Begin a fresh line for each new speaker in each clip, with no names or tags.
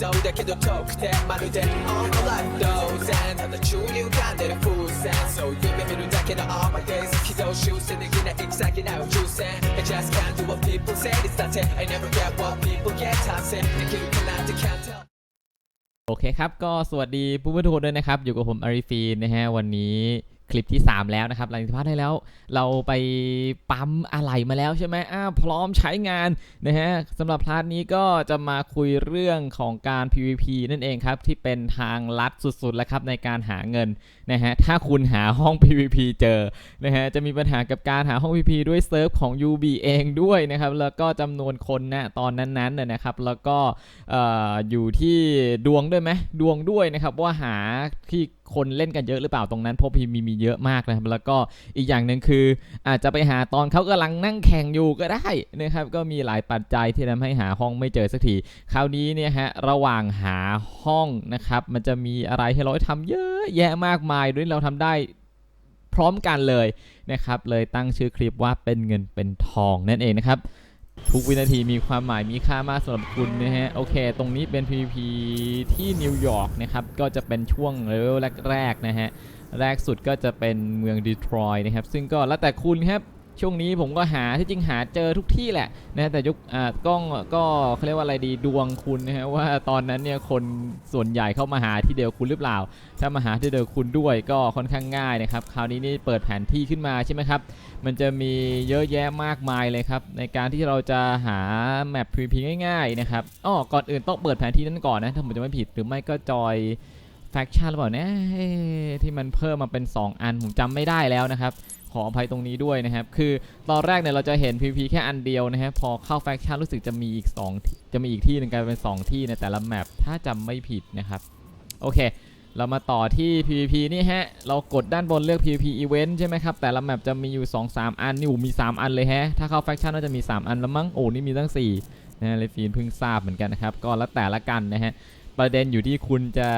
so they can talk All my life knows and have the true you All my days kids all shoes and I just can't do what people say it's not it I never get what people get I say they can't can't tell
โอเคครับ ก็สวัสดีผู้บริโภคด้วยนะครับ อยู่กับผมอาริฟีนนะฮะ วันนี้ คลิปที่ 3 แล้วนะครับหลังจากพลาดได้แล้ว เราไปปั๊มอะไหล่มาแล้วใช่ไหมอ้าพร้อมใช้งานนะฮะสำหรับพลาดนี้ก็จะมาคุยเรื่องของการ PVP นั่นเองครับ ที่เป็นทางลัดสุดๆแล้วครับในการหาเงินนะฮะถ้าคุณหาห้อง PVP เจอนะฮะจะมีปัญหากับการหาห้อง PVP ด้วยเซิร์ฟของ UB เองด้วยนะครับแล้วก็จำนวนคนนะตอนนั้นๆนะนะครับ แล้วก็เอ่ออยู่ที่ดวงด้วยไหมดวงด้วยนะครับว่าหาที่ คนเล่นกันเยอะหรือเปล่าตรงนั้นพราะพีมีมีเยอะมากนะครับแล้วก็อีกอย่างหนึ่งคือ อาจจะไปหาตอนเขากำลังนั่งแข่งอยู่ก็ได้นะครับก็มีหลายปัจจัยที่ทำให้หาห้องไม่เจอสักทีคราวนี้เนี่ยฮะระหว่างหาห้องนะครับมันจะมีอะไรให้เราทำเยอะแยะมากมายด้วยเราทำได้พร้อมกันเลยนะครับเลยตั้งชื่อคลิปว่าเป็นเงินเป็นทองนั่นเองนะครับ ทุกวินาทีมีความหมายมีค่ามากสำหรับคุณนะฮะ โอเค ตรงนี้เป็น PVP ที่นิวยอร์กนะครับ ก็จะเป็นช่วงเลเวลแรกๆนะฮะ แรกสุดก็จะเป็นเมืองดีทรอยต์นะครับ ซึ่งก็แล้วแต่คุณครับ ช่วงนี้ผมก็หาที่จริงหาเจอทุกที่แหละนะแต่ยุคกล้องก็เขาเรียกว่าอะไรดีดวงคุณนะฮะว่าตอนนั้นเนี่ยคนส่วนใหญ่เข้ามาหาที่เดียวคุณหรือเปล่า ถ้ามาหาที่เดียวคุณด้วยก็ค่อนข้างง่ายนะครับคราวนี้นี่เปิดแผนที่ขึ้นมาใช่ไหมครับมันจะมีเยอะแยะมากมายเลยครับในการที่เราจะหาแมป PVP ง่ายๆนะครับอ้อก่อนอื่นต้องเปิดแผนที่นั้นก่อนนะถ้าผมจะไม่ผิดหรือไม่ก็จอยแฟคชั่นหรือเปล่านะที่มันเพิ่มมาเป็น 2 อันผมจำไม่ได้แล้วนะครับ ขออภัยตรงนี้ด้วยนะครับ คือตอนแรกเนี่ยเราจะเห็น PVP แค่อันเดียวนะครับพอเข้าแฟคชั่นรู้สึกจะมีอีก2จะมีอีกที่หนึงกลายเป็น 2 ที่ในแต่ละแมปถ้าจำไม่ผิดนะครับโอเค เรามาต่อที่ PVP นี่ฮะ เรากดด้านบนเลือก PVP Event ใช่ไหมครับ แต่ละแมปจะมีอยู่ 2-3 อันนี่โอ้มี 3 อันเลยฮะ ถ้าเข้าแฟคชั่นน่าจะมี 3 อันแล้วมั้งโอ้นี่มีตั้ง4นะเลยฟีนเพิ่งทราบเหมือนกันนะครับ ก็แล้วแต่ละกันนะฮะประเด็นอยู่ที่คุณจะ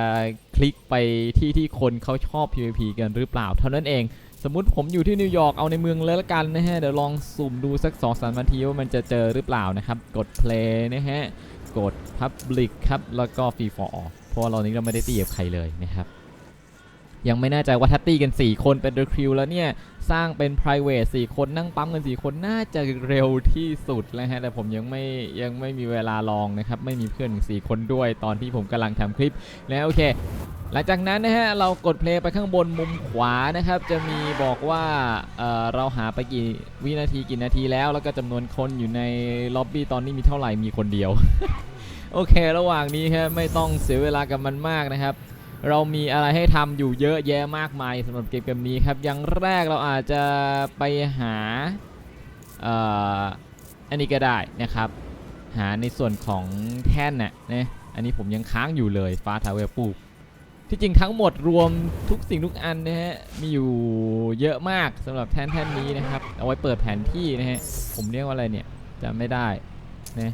คลิกไปที่ที่คนเขาชอบ PVP กันหรือเปล่า เท่านั้นเอง สมมุติผมอยู่ที่นิวยอร์กเอาในเมืองเลยละกันนะฮะ เดี๋ยวลองสุ่มดูสัก2-3นาทีว่ามันจะเจอหรือเปล่านะครับ กด play นะฮะ กด public ครับ แล้วก็ free for all เพราะว่าเรานี้เราไม่ได้ตีกับใครเลยนะครับ ยังไม่แน่ใจว่าถ้าตีกัน 4 คนเป็นเดอะคิวแล้วเนี่ย สร้างเป็น private 4 คนนั่งปั๊มกัน 4 คนน่าจะเร็วที่สุดแล้วฮะ แต่ผมยังไม่ยังไม่มีเวลาลองนะครับ ไม่มีเพื่อนถึง4คนด้วยตอนที่ผมกำลังทำคลิปแล้วโอเค หลังจากนั้นนะฮะเรากดเพลย์ไปข้างบนมุมขวานะครับ จะมีบอกว่าเเราหาไปกี่วินาทีกี่นาทีแล้ว แล้วก็จำนวนคนอยู่ในล็อบบี้ตอนนี้มีเท่าไหร่มีคนเดียว โอเค ระหว่างนี้ครับไม่ต้องเสียเวลากับมันมากนะครับ เรามีอะไรให้ทำอยู่เยอะแยะมากมายสำหรับเกมเกมนี้ครับอย่างแรกเราอาจจะไปหาอ่ออันนี้ก็ได้นะครับ หาในส่วนของแท่นน่ะนะอันนี้ผมยังค้างอยู่เลยฟ้าทาวเวลปู ที่จริงทั้งหมดรวมทุกสิ่งทุกอันนะฮะ มีอยู่เยอะมากสำหรับแท่นแท่นนี้นะครับ เอาไว้เปิดแผนที่นะฮะ ผมเรียกว่าอะไรเนี่ยจำไม่ได้นะ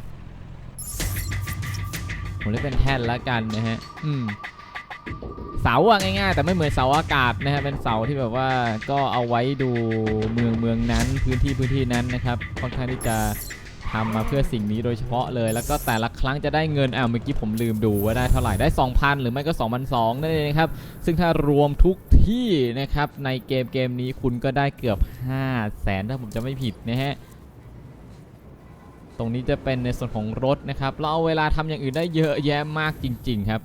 ผมเรียกเป็นแท่นละกันนะฮะ อืมเสาอะง่ายๆ แต่ไม่เหมือนเสาอากาศนะฮะเป็นเสาที่แบบว่าก็เอาไว้ดูเมืองเมืองนั้นพื้นที่พื้นที่นั้นนะครับค่อนข้างที่จะ ทำมาเพื่อสิ่งนี้โดยเฉพาะเลย แล้วก็แต่ละครั้งจะได้เงินอ้าเมื่อกี้ผมลืมดูว่าได้เท่าไหร่ได้ 2,000 หรือไม่ก็ 2,200นั่นเองครับซึ่งถ้ารวมทุกที่นะครับในเกมเกมนี้คุณก็ได้เกือบ5 0 0แสนถ้าผมจะไม่ผิดนะฮะตรงนี้จะเป็นในส่วนของรถนะครับเราเอาเวลาทำอย่างอื่นได้เยอะแยะมากจริง ๆครับ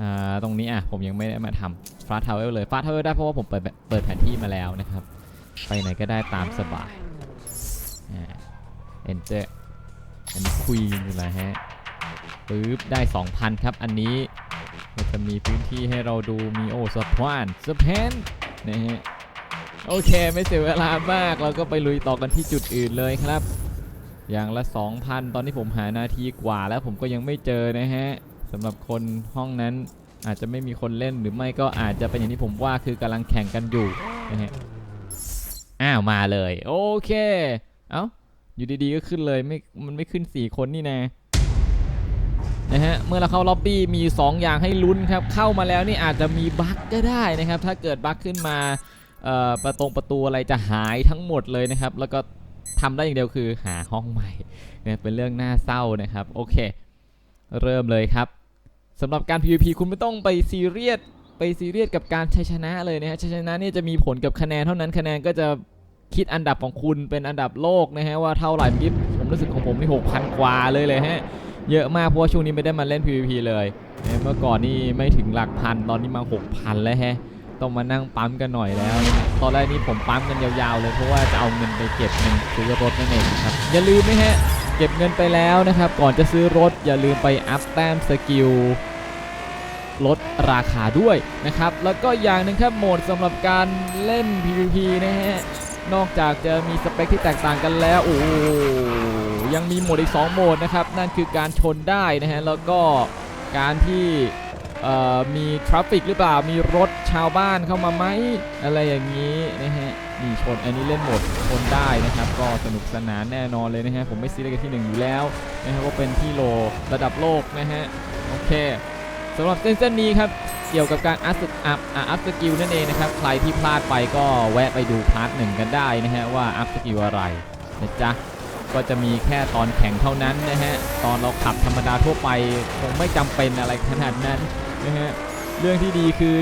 อ่าตรงนี้อะผมยังไม่ได้มาทำฟ้าทาวเวลเลยฟ้าทาวเวลได้เพราะว่าผมเปิดเปิดแผนที่มาแล้วนะครับไปไหนก็ได้ตามสบายอ่า enter อันนี้คุยอยู่แล้วฮะปึ๊บ ได้ 2,000 ครับ อันนี้ก็จะมีพื้นที่ให้เราดูมีโอสะพานสเพนนะฮะ โอเค ไม่เสียเวลามาก เราก็ไปลุยต่อกันที่จุดอื่นเลยครับ อย่างละ 2,000 ตอนนี้ผมหานาทีกว่าแล้วผมก็ยังไม่เจอนะฮะสำหรับคนห้องนั้นอาจจะไม่มีคนเล่นหรือไม่ก็อาจจะเป็นอย่างที่ผมว่าคือกำลังแข่งกันอยู่นะฮะ อ้าว มาเลย โอเค เอ้า อยู่ดีๆก็ขึ้นเลยไม่มันไม่ขึ้น 4 คนนี่นะนะฮะเมื่อเราเข้าล็อบบี้มีอยู่สองอย่างให้ลุ้นครับ เข้ามาแล้วนี่อาจจะมีบั๊กก็ได้นะครับ ถ้าเกิดบั๊กขึ้นมาเอ่อประตงประตูอะไรจะหายทั้งหมดเลยนะครับ แล้วก็ทำได้อย่างเดียวคือหาห้องใหม่เนี่ยเป็นเรื่องน่าเศร้านะครับโอเค เริ่มเลยครับสำหรับการ PVP คุณไม่ต้องไปซีเรียสไปซีเรียสกับการชัยชนะเลยนะฮะชัยชนะนี่จะมีผลกับคะแนนเท่านั้นคะแนนก็จะ คิดอันดับของคุณเป็นอันดับโลกนะฮะว่าเท่าไหร่เมื่อกี้ผมรู้สึกของผมนี่6,000กว่าเลยเลยฮะ เยอะมากเพราะว่าช่วงนี้ไม่ได้มาเล่น PVP เลยเมื่อก่อนนี่ไม่ถึงหลักพันตอนนี้มา 6,000 แล้วฮะต้องมานั่งปั๊มกันหน่อยแล้ว ตอนแรกนี่ผมปั๊มกันยาวๆเลยเพราะว่าจะเอาเงินไปเก็บเงินซื้อรถนั่นเองครับอย่าลืมนะฮะเก็บเงินไปแล้วนะครับ ก่อนจะซื้อรถอย่าลืมไปอัพแต้มสกิลลดราคาด้วยนะครับ แล้วก็อย่างหนึ่งครับโหมดสำหรับการเล่น PVP นะฮะ นอกจากจะมีสเปคที่แตกต่างกันแล้วโอ้ยังมีโหมดอีก 2 โหมดนะครับ นั่นคือการชนได้นะฮะ แล้วก็การที่มีทราฟฟิกหรือเปล่า มีรถชาวบ้านเข้ามาไหมอะไรอย่างนี้นะฮะนี่ชนอันนี้เล่นหมดชนได้นะครับ ก็สนุกสนานแน่นอนเลยนะฮะ ผมไม่ซีเรียสกับที่หนึ่งอยู่แล้วนะครับว่าเป็นที่โลระดับโลกนะฮะ โอเค สำหรับเส้นเส้นนี้ครับเกี่ยวกับการอัพอัพอัพสกิลนั่นเองนะครับใครที่พลาดไปก็แวะไปดูพาร์ทหนึ่งกันได้นะฮะว่าอัพสกิลอะไรนะจ๊ะก็จะมีแค่ตอนแข่งเท่านั้นนะฮะตอนเราขับธรรมดาทั่วไปคงไม่จำเป็นอะไรขนาดนั้นนะฮะเรื่องที่ดีคือ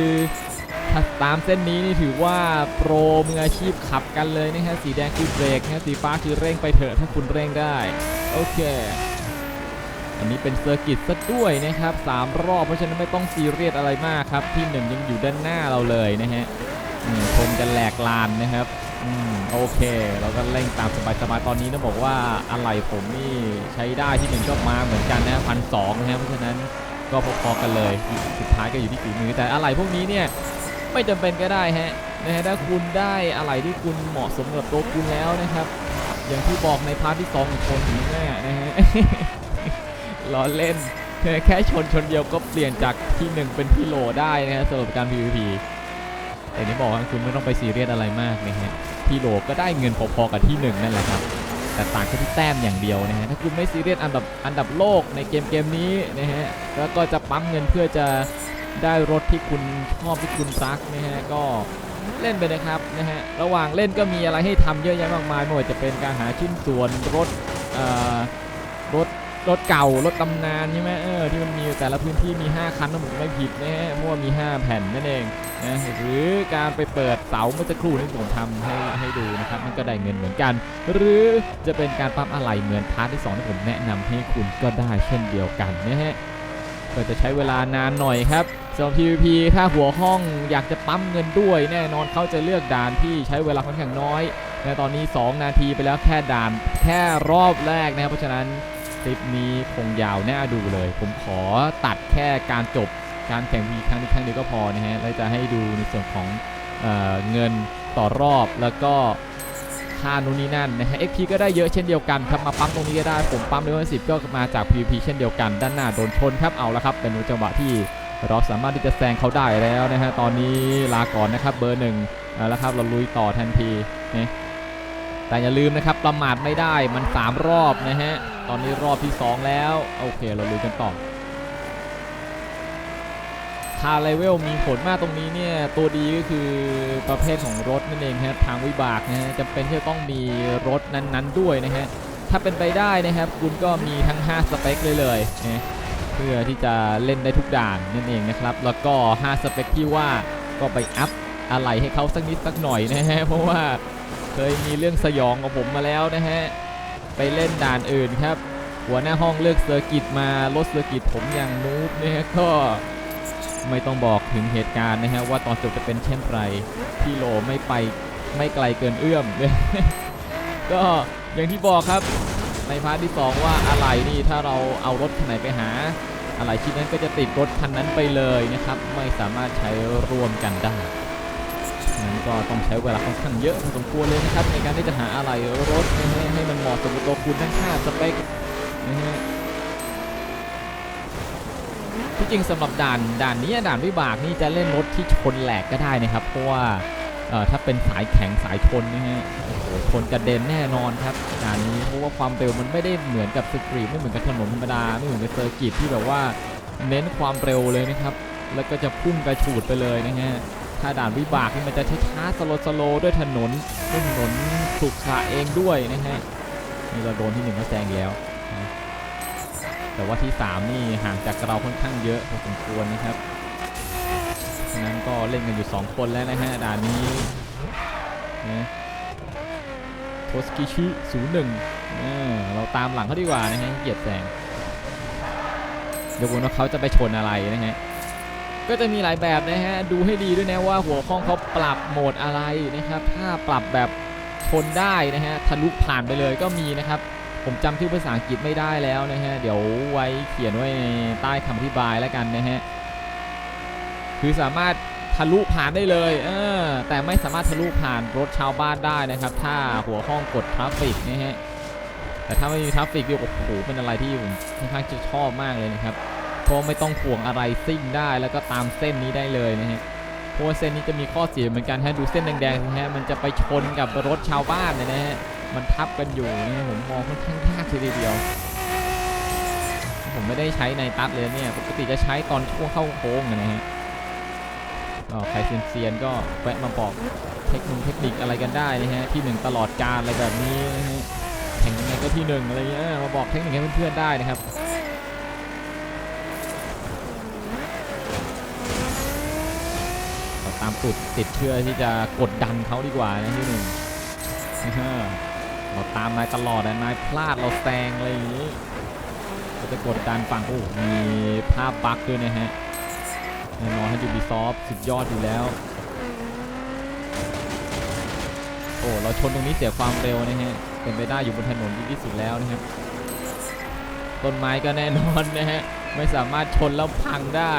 ถ้าตามเส้นนี้นี่ถือว่าโปรมืออาชีพขับกันเลยนะฮะสีแดงคือเบรกนะฮะสีฟ้าคือเร่งไปเถอะถ้าคุณเร่งได้โอเค อันนี้เป็นเซอร์กิตซะด้วยนะครับสามรอบเพราะฉะนั้นไม่ต้องซีเรียสอะไรมากครับ ที่หนึ่งยังอยู่ด้านหน้าเราเลยนะฮะอืมกันแหลกลานนะครับอืมโอเค เราก็เร่งตามสบายๆตอนนี้ต้องบอกว่าอะไรผมนี่ใช้ได้ที่หนึ่งก็มาเหมือนกันนะพันสองนะฮะเพราะฉะนั้นก็พอๆกันเลย สุดท้ายก็อยู่ที่ฝีมือ แต่อะไรพวกนี้เนี่ยไม่จำเป็นก็ได้ฮะนะฮะถ้าคุณได้อะไรที่คุณเหมาะสมกับตัวคุณแล้วนะครับ อย่างที่บอกในพาร์ทที่สองของคนนี้แน่นะฮะ ล้อเล่นแค่ชนชนเดียวก็เปลี่ยนจากที่หนึ่งเป็นที่โหลได้นะฮะสำหรับการ PVP แต่นี่บอกว่าคุณไม่ต้องไปซีเรียสอะไรมากนะฮะที่โหลก็ได้เงินพอๆกับที่หนึ่งนั่นแหละครับแต่ต่างแค่ที่แต้มอย่างเดียวนะฮะถ้าคุณไม่ซีเรียสอันดับอันดับโลกในเกมเกมนี้นะฮะแล้วก็จะปั๊มเงินเพื่อจะได้รถที่คุณชอบที่คุณรักนะฮะก็เล่นไปนะครับนะฮะระหว่างเล่นก็มีอะไรให้ทำเยอะแยะมากมายไม่ว่าจะเป็นการหาชิ้นส่วนรถเอ่อรถ รถเก่ารถตำนานใช่ไหมเออที่มันมีแต่ละพื้นที่มี 5 คันถ้าผมไม่ผิดนะฮะมั่วมี 5 แผ่นนั่นเองนะหรือการไปเปิดเสาเมื่อสักครู่ที่ผมทำให้ให้ดูนะครับมันก็ได้เงินเหมือนกัน หรือจะเป็นการปั๊มอะไรเหมือนพาร์ทที่2ที่ผมแนะนำให้คุณก็ได้เช่นเดียวกันนะฮะก็จะใช้เวลานานหน่อยครับสำหรับ PVP ถ้าหัวห้องอยากจะปั๊มเงินด้วย แน่นอนเขาจะเลือกด่านที่ใช้เวลาค่อนข้างน้อยในตอนนี้ 2 นาทีไปแล้วแค่ด่านแค่รอบแรกนะครับเพราะฉะนั้น คลิปนี้คงยาวแน่ดูเลย ผมขอตัดแค่การจบการแข่งวีครั้งนี้ครั้งเดียวก็พอนะฮะแล้วจะให้ดูในส่วนของเออเงินต่อรอบแล้วก็ค่านู่นนี่นั่นนะฮะ XP ก็ได้เยอะเช่นเดียวกันครับมาปั๊มตรงนี้ก็ได้ผมปั๊มเลเวลสิบก็มาจาก PVP เช่นเดียวกัน ด้านหน้าโดนชนครับเอาละครับเป็นจังหวะที่เราสามารถที่จะแซงเขาได้แล้วนะฮะตอนนี้ลาก่อนนะครับเบอร์หนึ่งเอาละครับเราลุยต่อทันทีนะแต่อย่าลืมนะครับประมาทไม่ได้มัน 3 รอบนะฮะ ตอนนี้รอบที่ 2 แล้ว โอเคเราลุยกันต่อคาเลเวลมีผลมากตรงนี้เนี่ย ตัวดีก็คือประเภทของรถนั่นเองครับทางวิบากนะฮะจำเป็นที่จะต้องมีรถนั้นๆด้วยนะฮะ ถ้าเป็นไปได้นะครับ คุณก็มีทั้ง 5 สเปคเลยเลยนะเพื่อที่จะเล่นได้ทุกด่านนั่นเองนะครับ แล้วก็ 5 สเปคที่ว่าก็ไปอัพอะไรให้เขาสักนิดสักหน่อยนะฮะ เพราะว่าเคยมีเรื่องสยองกับผมมาแล้วนะฮะ ไปเล่นด่านอื่นครับ หัวหน้าห้องเลือกเซอร์กิตมาลดเซอร์กิตผมอย่างนูบนะฮะก็ไม่ต้องบอกถึงเหตุการณ์นะฮะว่าตอนจบจะเป็นเช่นไรพี่โลไม่ไปไม่ไกลเกินเอื้อม ก็อย่างที่บอกครับในพาร์ทที่ 2 ว่าอะไรนี่ถ้าเราเอารถคันไหนไปหา อะไรชิ้นนั้นก็จะติดรถคันนั้นไปเลยนะครับ ไม่สามารถใช้ร่วมกันได้ นั้นก็ต้องใช้เวลาค่อนข้างเยอะพอสมควรเลยนะครับในการที่จะหาอะไรรถนะฮะให้มันเหมาะสมกับตัวคุณทั้งค่าสเปคนะฮะที่จริงสำหรับด่านด่านนี้ด่านวิบากนี่จะเล่นรถที่ชนแหลกก็ได้นะครับเพราะว่าเอ่อถ้าเป็นสายแข็งสายชนนะฮะโอ้โหชนกระเด็นแน่นอนครับด่านนี้เพราะว่าความเร็วมันไม่ได้เหมือนกับสตรีทไม่เหมือนกับถนนธรรมดาไม่เหมือนกับเซอร์กิตที่แบบว่าเน้นความเร็วเลยนะครับ แล้วก็จะพุ่งกระฉูดไปเลยนะฮะ ถ้าด่านวิบากนี่มันจะช้าๆสโลสโลด้วยถนนด้วยถนนขรุขะเองด้วยนะฮะนี่เราโดนที่หนึ่งก็แซงแล้ว แต่ว่าที่ 3 นี่ห่างจากเราค่อนข้างเยอะพอสมควรนะครับฉะนั้นก็เล่นกันอยู่ 2 คนแล้วนะฮะด่านนี้นะโทสกิชิศูนย์หนึ่งเราตามหลังเขาดีกว่านะฮะเกียดแซงยกเว้นว่าเขาจะไปชนอะไรนะฮะ ก็จะมีหลายแบบนะฮะ ดูให้ดีด้วยนะว่าหัวข้องเขาปรับโหมดอะไรนะครับ ถ้าปรับแบบชนได้นะฮะ ทะลุผ่านไปเลยก็มีนะครับ ผมจำชื่อภาษาอังกฤษไม่ได้แล้วนะฮะ เดี๋ยวไว้เขียนไว้ในใต้คำอธิบายแล้วกันนะฮะ คือสามารถทะลุผ่านได้เลยเออแต่ไม่สามารถทะลุผ่านรถชาวบ้านได้นะครับ ถ้าหัวข้องกดทราฟฟิกนะฮะ แต่ถ้าไม่มีทราฟฟิกเนี่ยโอ้โหเป็นอะไรที่ผมค่อนข้างจะชอบมากเลยนะครับ ก็ไม่ต้องห่วงอะไรซิ่งได้แล้วก็ตามเส้นนี้ได้เลยนะฮะเพราะเส้นนี้จะมีข้อเสียเหมือนกันฮะดูเส้นแดงๆนะฮะมันจะไปชนกับรถชาวบ้านเนยนะฮะมันทับกันอยู่นะผมมองค่อนข้างยากทีเดียว ผมไม่ได้ใช้ในตัดเลยเนี่ยปกติจะใช้ตอนช่วงเข้าโค้งนะฮะก็ใครเซียนๆก็แวะมาบอกเทคนิคเทคนิคอะไรกันได้นะฮะที่หนึ่งตลอดการอะไรแบบนี้นะฮะแข่งยังไงก็ที่หนึ่งอะไรเงี้ยมาบอกเทคนิคให้เพื่อนๆได้นะครับ เรา ตุดติดเชื่อที่จะกดดันเขาดีกว่านะที่หนึ่งเราตามนายตลอดนะนายพลาดเราแซงอะไรอย่างนี้เราจะกดดันฝั่งโอ้มีภาพบั๊กด้วยนะฮะแน่นอนให้ยูบีซอฟสุดยอดอยู่แล้วโอ้เราชนตรงนี้เสียความเร็วนะฮะเป็นไปได้อยู่บนถนนดีที่สุดแล้วนะครับต้นไม้ก็แน่นอนนะฮะไม่สามารถชนแล้วพังได้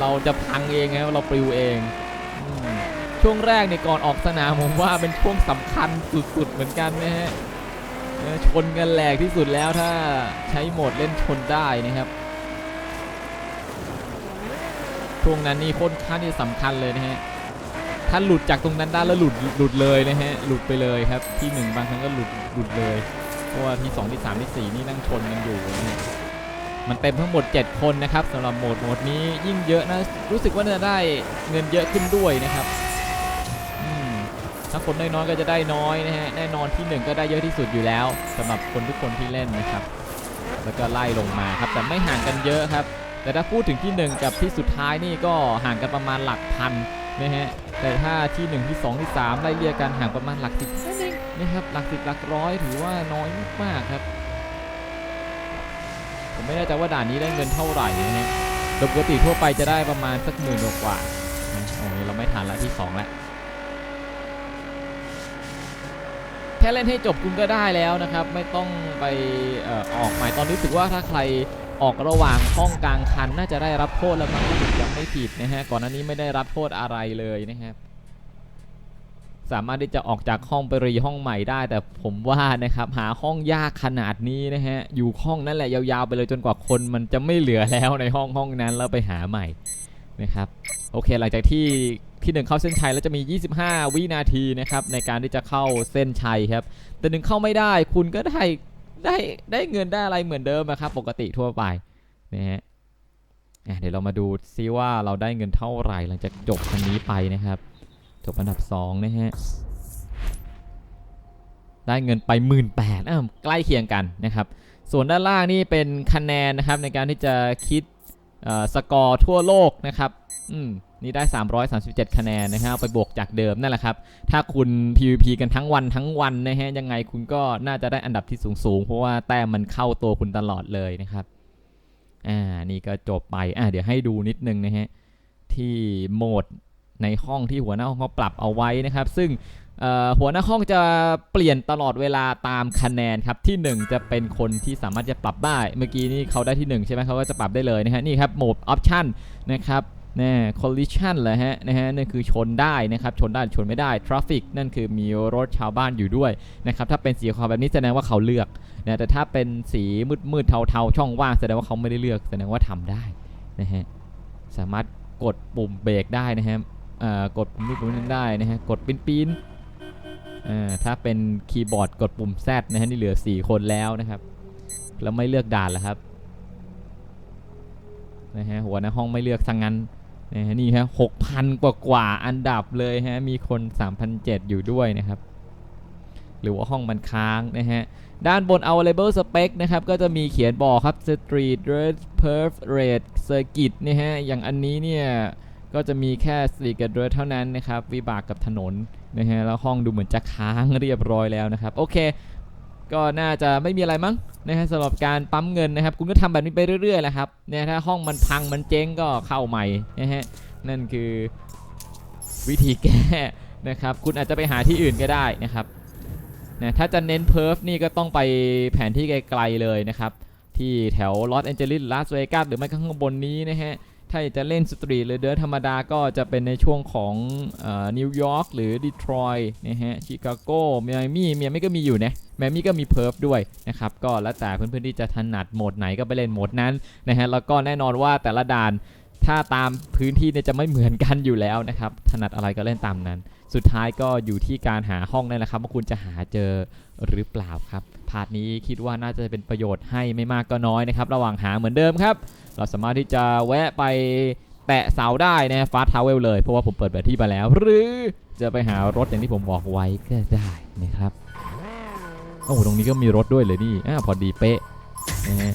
เราจะพังเองครับเราปลิวเอง ช่วงแรกเนี่ยก่อนออกสนามผมว่าเป็นช่วงสำคัญสุดๆเหมือนกันนะฮะชนกันแหลกที่สุดแล้วถ้าใช้โหมดเล่นชนได้นะครับ ช่วงนั้นนี่ค่อนข้างที่สำคัญเลยนะฮะถ้าหลุดจากตรงนั้นได้แล้วหลุดหลุดเลยนะฮะหลุดไปเลยครับที่หนึ่งบางครั้งก็หลุดหลุดเลย เพราะว่าที่สองที่สามที่สี่นี่นั่งชนกันอยู่นะฮะ มันเต็มทั้งหมด 7 คนนะครับสำหรับโหมดโหมดนี้ยิ่งเยอะนะ รู้สึกว่าจะได้เงินเยอะขึ้นด้วยนะครับถ้าคนน้อยๆก็จะได้น้อยนะฮะแน่นอนที่หนึ่งก็ได้เยอะที่สุดอยู่แล้วสำหรับคนทุกคนที่เล่นนะครับ แล้วก็ไล่ลงมาครับแต่ไม่ห่างกันเยอะครับ แต่ถ้าพูดถึงที่ 1 กับที่สุดท้ายนี่ก็ห่างกันประมาณหลักพันนะฮะแต่ถ้าที่ 1 ที่ 2 ที่ 3 ไล่เรียกกันห่างประมาณหลักสิบนั่นเองนะครับหลักสิบหลักร้อยถือว่าน้อยมากๆครับ ผมไม่แน่ใจว่าด่านนี้ได้เงินเท่าไหร่นะฮะโดยปกติทั่วไปจะได้ประมาณสักหมื่นกว่าโอ้ยเราไม่ทันละที่2แล้วแค่เล่นให้จบคุณก็ได้แล้วนะครับ ไม่ต้องไปออออกหมายตอนรู้สึกว่าถ้าใครออกระหว่างห้องกลางคันน่าจะได้รับโทษแล้วมั้งถ้าผมจำไม่ผิดนะฮะก่อนหน้านี้ไม่ได้รับโทษอะไรเลยนะครับ สามารถที่จะออกจากห้องไปรีห้องใหม่ได้ แต่ผมว่านะครับหาห้องยากขนาดนี้นะฮะอยู่ห้องนั่นแหละยาวๆไปเลยจนกว่าคนมันจะไม่เหลือแล้วในห้องห้องนั้นแล้วไปหาใหม่นะครับโอเคหลังจากที่ที่หนึ่งเข้าเส้นชัยแล้วจะมี 25 วินาทีนะครับในการที่จะเข้าเส้นชัยครับแต่หนึ่งเข้าไม่ได้คุณก็ได้ได้ได้เงินได้อะไรเหมือนเดิมอะครับปกติทั่วไปนะฮะอะเดี๋ยวเรามาดูซิว่าเราได้เงินเท่าไหร่หลังจากจบคันนี้ไปนะครับ จบอันดับ2นะฮะได้เงินไป 1 8ื่นแปดใกล้เคียงกันนะครับ ส่วนด้านล่างนี่เป็นคะแนนนะครับในการที่จะคิดสกอร์ทั่วโลกนะครับอืมนี่ได้ 337 คะแนนนะฮะไปบวกจากเดิมนั่นแหละครับ ถ้าคุณ PVP กันทั้งวันทั้งวันนะฮะยังไงคุณก็น่าจะได้อันดับที่สูงๆเพราะว่าแต้มมันเข้าตัวคุณตลอดเลยนะครับอ่านี่ก็จบไปอ่าเดี๋ยวให้ดูนิดนึงนะฮะที่โหมด ในห้องที่หัวหน้าห้องเขาปรับเอาไว้นะครับ ซึ่งหัวหน้าห้องจะเปลี่ยนตลอดเวลาตามคะแนนครับที่ 1 จะเป็นคนที่สามารถจะปรับได้ เมื่อกี้นี่เขาได้ที่1ใช่ไหมเขาก็จะปรับได้เลยนะฮะนี่ครับโหมดออปชันนะครับนี่ collision เลยฮะนะฮะนั่นคือชนได้นะครับชนได้ชนไม่ได้ traffic นั่นคือมีรถชาวบ้านอยู่ด้วยนะครับถ้าเป็นสีขาวแบบนี้แสดงว่าเขาเลือกนะแต่ถ้าเป็นสีมืดๆเทาๆ ช่องว่างแสดงว่าเขาไม่ได้เลือก แสดงว่าทำได้นะฮะสามารถกดปุ่มเบรกได้นะครับ กดปุ่มนี้ปุ่มนั้นได้นะฮะกดปิ้นปิ้นถ้าเป็นคีย์บอร์ดกดปุ่ม Z นะฮะนี่เหลือ 4 คนแล้วนะครับ แล้วไม่เลือกด่านแล้วครับนะฮะหัวหน้าห้องไม่เลือกสังงั้นนะฮะนี่ฮะหกพันกว่ากว่าอันดับเลยฮะมีคน 3,007 อยู่ด้วยนะครับ หรือว่าห้องมันค้างนะฮะด้านบน available spec นะครับ ก็จะมีเขียนบอกครับ street rate perf rate circuit นะฮะอย่างอันนี้เนี่ย ก็จะมีแค่ street กับ rate เท่านั้นนะครับ วิบากกับถนนนะฮะแล้วห้องดูเหมือนจะค้างเรียบร้อยแล้วนะครับ โอเค ก็น่าจะไม่มีอะไรมั้งนะฮะสำหรับการปั๊มเงินนะครับ คุณก็ทำแบบนี้ไปเรื่อยๆแหละครับเนี่ยถ้าห้องมันพังมันเจ๊งก็เข้าใหม่นะฮะนั่นคือวิธีแก้นะครับ คุณอาจจะไปหาที่อื่นก็ได้นะครับนะถ้าจะเน้นเพิร์ฟนี่ก็ต้องไปแผนที่ไกลๆเลยนะครับ ที่แถวลอสแอนเจลิสลาสเวกัสหรือไม่ข้างบนนี้นะฮะ ถ้าจะเล่นสตรีทหรือเดินธรรมดาก็จะเป็นในช่วงของนิวยอร์กหรือดีทรอยต์นะฮะชิคาโกเมียมี่เมียไม่ก็มีอยู่นะแมมี่ก็มีเพิร์ฟด้วยนะครับก็แล้วแต่เพื่อนๆที่จะถนัดโหมดไหนก็ไปเล่นโหมดนั้นนะฮะแล้วก็แน่นอนว่าแต่ละด่านถ้าตามพื้นที่เนี่ยจะไม่เหมือนกันอยู่แล้วนะครับถนัดอะไรก็เล่นตามนั้น สุดท้ายก็อยู่ที่การหาห้องนั่นแหละครับว่าคุณจะหาเจอหรือเปล่าครับพาร์ทนี้คิดว่าน่าจะเป็นประโยชน์ให้ไม่มากก็น้อยนะครับ ระหว่างหาเหมือนเดิมครับ เราสามารถที่จะแวะไปแตะเสาได้นะฟาสทาวเวลเลยเพราะว่าผมเปิดแผนที่ไปแล้ว หรือจะไปหารถอย่างที่ผมบอกไว้ก็ได้นะครับโอ้โหตรงนี้ก็มีรถด้วยเลยนี่อ่าพอดีเป๊ะนะฮะ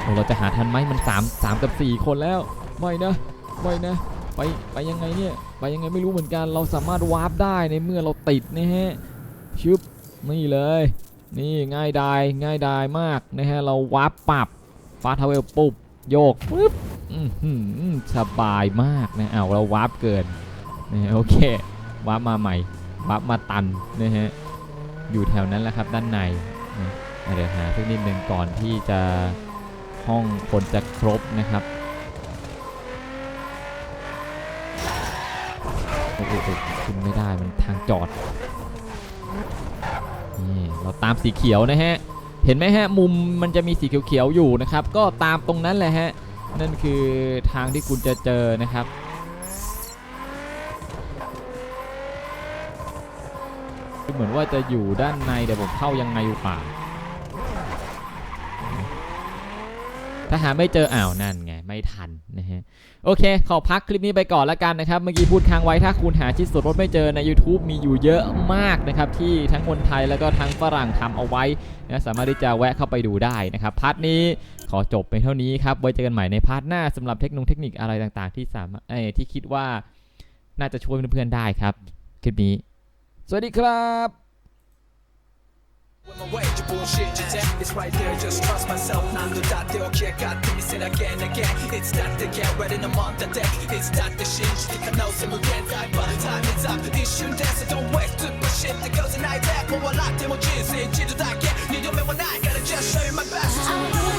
โอ้เราจะหาทันไหมมัน3 3กับ 4 คนแล้ว ไม่นะ ไม่นะ ไปไปยังไงเนี่ยไปยังไงไม่รู้เหมือนกันเราสามารถวาร์ปได้ในเมื่อเราติดนะฮะชึบนี่เลย นี่ง่ายดายง่ายดายมากนะฮะเราวาร์ปปรับฟาทาวเวลปุ๊บโยกปุ๊บสบายมากนะเอาเราวาร์ปเกินนะฮะโอเควาร์ปมาใหม่วาร์ปมาตันนะฮะอยู่แถวนั้นแหละครับด้านในนะอะเดี๋ยวหาสักนิดหนึ่งก่อนที่จะห้องคนจะครบนะครับ โอ้โหขึ้นไม่ได้มันทางจอดนี่เราตามสีเขียวนะฮะเห็นไหมฮะมุมมันจะมีสีเขียวๆอยู่นะครับ ก็ตามตรงนั้นแหละฮะนั่นคือทางที่คุณจะเจอนะครับเหมือนว่าจะอยู่ด้านในเดี๋ยวผมเข้ายังไงอยู่ป่าถ้าหาไม่เจออ้าวนั่นไง ทันนะฮะโอเค ขอพักคลิปนี้ไปก่อนแล้วกันนะครับ เมื่อกี้พูดค้างไว้ถ้าคุณหาชิ้นส่วนรถไม่เจอใน YouTube มีอยู่เยอะมากนะครับ ที่ทั้งคนไทยแล้วก็ทั้งฝรั่งทำเอาไว้นะสามารถที่จะแวะเข้าไปดูได้นะครับพาร์ทนี้ขอจบไปเท่านี้ครับไว้เจอกันใหม่ในพาร์ทหน้าสำหรับเทคนโลยีเทคนิคอะไรต่างๆ ที่สามารถเอ้ยที่คิดว่าน่าจะช่วยเพื่อนๆได้ครับคลิปนี้ สวัสดีครับ
my way, you bullshit, you tell It's right there, just trust myself 난 너답게 okay got me said again again It's not the get ready no month the deck It's not the shit you can know some again time but time is up 이瞬됐어 don't waste the shit that goes in night back 뭐와 락 데모 진실 지도 다 get 네 눈에 원나 gotta just show you my best
I